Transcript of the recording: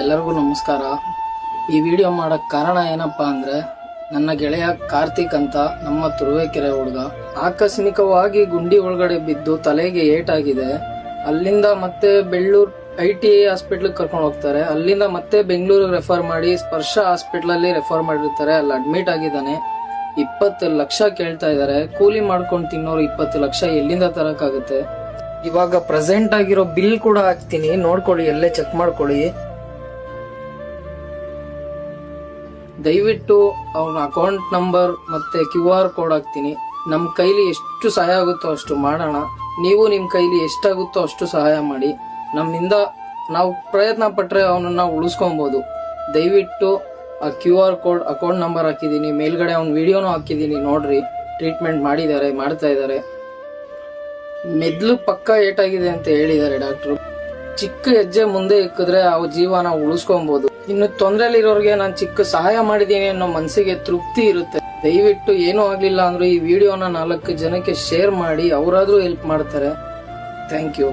ಎಲ್ಲರಿಗೂ ನಮಸ್ಕಾರ. ಈ ವಿಡಿಯೋ ಮಾಡೋಕ್ಕೆ ಕಾರಣ ಏನಪ್ಪ ಅಂದರೆ, ನನ್ನ ಗೆಳೆಯ ಕಾರ್ತಿಕ್ ಅಂತ ನಮ್ಮ ತುರುವೇಕೆರೆ ಹುಡುಗ. ಆಕಸ್ಮಿಕವಾಗಿ ಗುಂಡಿ ಒಳಗಡೆ ಬಿದ್ದು ತಲೆಗೆ ಏಟಾಗಿದೆ. ಅಲ್ಲಿಂದ ಮತ್ತೆ ಬೆಳ್ಳೂರ್ ಐ ಟಿ ಐ ಹಾಸ್ಪಿಟ್ಲಿಗೆ ಕರ್ಕೊಂಡು ಹೋಗ್ತಾರೆ. ಅಲ್ಲಿಂದ ಮತ್ತೆ ಬೆಂಗಳೂರಿಗೆ ರೆಫರ್ ಮಾಡಿ ಸ್ಪರ್ಶ ಹಾಸ್ಪಿಟ್ಲಲ್ಲಿ ರೆಫರ್ ಮಾಡಿರ್ತಾರೆ. ಅಲ್ಲಿ ಅಡ್ಮಿಟ್ ಆಗಿದ್ದಾನೆ. ಇಪ್ಪತ್ತು ಲಕ್ಷ ಕೇಳ್ತಾ ಇದ್ದಾರೆ. ಕೂಲಿ ಮಾಡ್ಕೊಂಡು ತಿನ್ನೋರು ಇಪ್ಪತ್ತು ಲಕ್ಷ ಎಲ್ಲಿಂದ ತರೋಕ್ಕಾಗುತ್ತೆ? ಇವಾಗ ಪ್ರೆಸೆಂಟ್ ಆಗಿರೋ ಬಿಲ್ ಕೂಡ ಹಾಕ್ತೀನಿ. ನೋಡ್ಕೊಳ್ಳಿ ಎಲ್ಲೇ ಚೆಕ್ ಮಾಡ್ಕೊಳ್ಳಿ. ದಯವಿಟ್ಟು ಅವನ ಅಕೌಂಟ್ ನಂಬರ್ ಮತ್ತೆ ಕ್ಯೂ ಆರ್ ಕೋಡ್ ಹಾಕ್ತೀನಿ. ನಮ್ಮ ಕೈಲಿ ಎಷ್ಟು ಸಹಾಯ ಆಗುತ್ತೋ ಅಷ್ಟು ಮಾಡೋಣ. ನೀವು ನಿಮ್ಮ ಕೈಲಿ ಎಷ್ಟಾಗುತ್ತೋ ಅಷ್ಟು ಸಹಾಯ ಮಾಡಿ. ನಮ್ಮಿಂದ ನಾವು ಪ್ರಯತ್ನ ಪಟ್ಟರೆ ಅವನನ್ನ ಉಳಿಸ್ಕೊಬಹುದು ದಯವಿಟ್ಟು ಆ Q R code account number ಹಾಕಿದ್ದೀನಿ ಮೇಲ್ಗಡೆ ಅವ್ನ ವಿಡಿಯೋನೂ ಹಾಕಿದ್ದೀನಿ ನೋಡ್ರಿ ಟ್ರೀಟ್ಮೆಂಟ್ ಮಾಡಿದ್ದಾರೆ, ಮಾಡ್ತಾ ಇದ್ದಾರೆ. ಮೆದ್ಲು ಪಕ್ಕ ಏಟಾಗಿದೆ ಅಂತ ಹೇಳಿದ್ದಾರೆ ಡಾಕ್ಟ್ರು. ಚಿಕ್ಕ ಹೆಜ್ಜೆ ಮುಂದೆ ಇಕ್ಕಿದ್ರೆ ಅವ್ರ ಜೀವನ ಉಳಿಸ್ಕೊಬಹುದು ಇನ್ನು ತೊಂದ್ರೆಲಿರೋರ್ಗೆ ನಾನು ಚಿಕ್ಕ ಸಹಾಯ ಮಾಡಿದ್ದೀನಿ ಅನ್ನೋ ಮನಸ್ಸಿಗೆ ತೃಪ್ತಿ ಇರುತ್ತೆ. ದಯವಿಟ್ಟು ಏನೂ ಆಗಲಿಲ್ಲ ಅಂದ್ರೆ ಈ ವಿಡಿಯೋನ ನಾಲ್ಕು ಜನಕ್ಕೆ ಶೇರ್ ಮಾಡಿ, ಅವರಾದರೂ ಹೆಲ್ಪ್ ಮಾಡ್ತಾರೆ. Thank you.